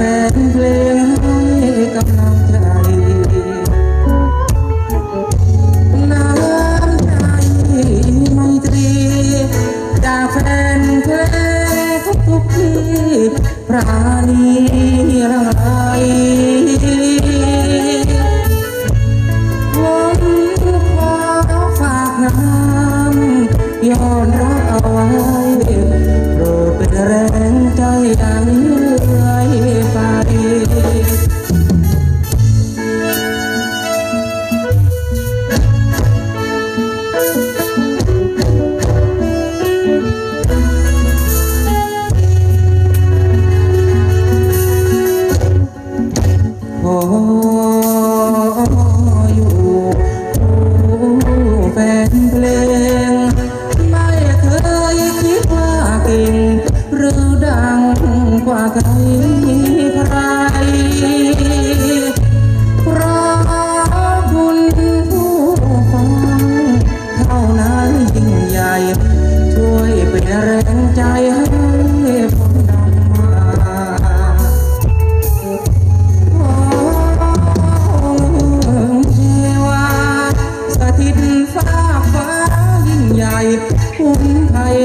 นเพลงให้กำลังใจ น้ำใจไมตรี จากแฟนเพลงทุกทุกๆที่ปราณีละไผ แรงใจให้ผมดังมาเทวาสถิตฟ้าฟ้ายิ่งใหญ่คุ้มไทย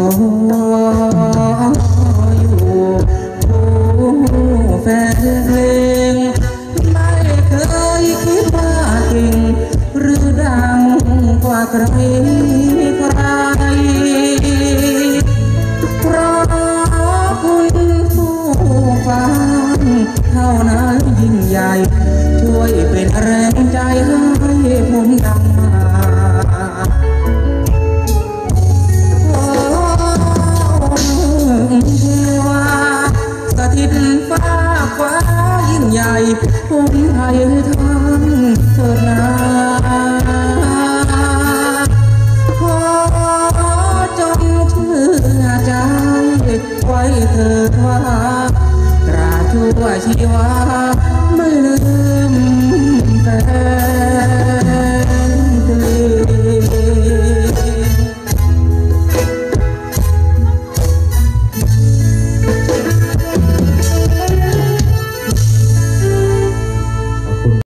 ออยู่ผู้แฟนเพลงไม่เคยคิดว่าเก่งหรือดังกว่าใครใครเพราะคุณผู้ฟังเท่านั้นยิ่งใหญ่ ช่วยเป็นแรงใจให้ผมดัง องค์ไทยท่านเถิดขอจงเชื่อใจไว้เถิดว่าตราชั่วชีวาไม่ลืมแต่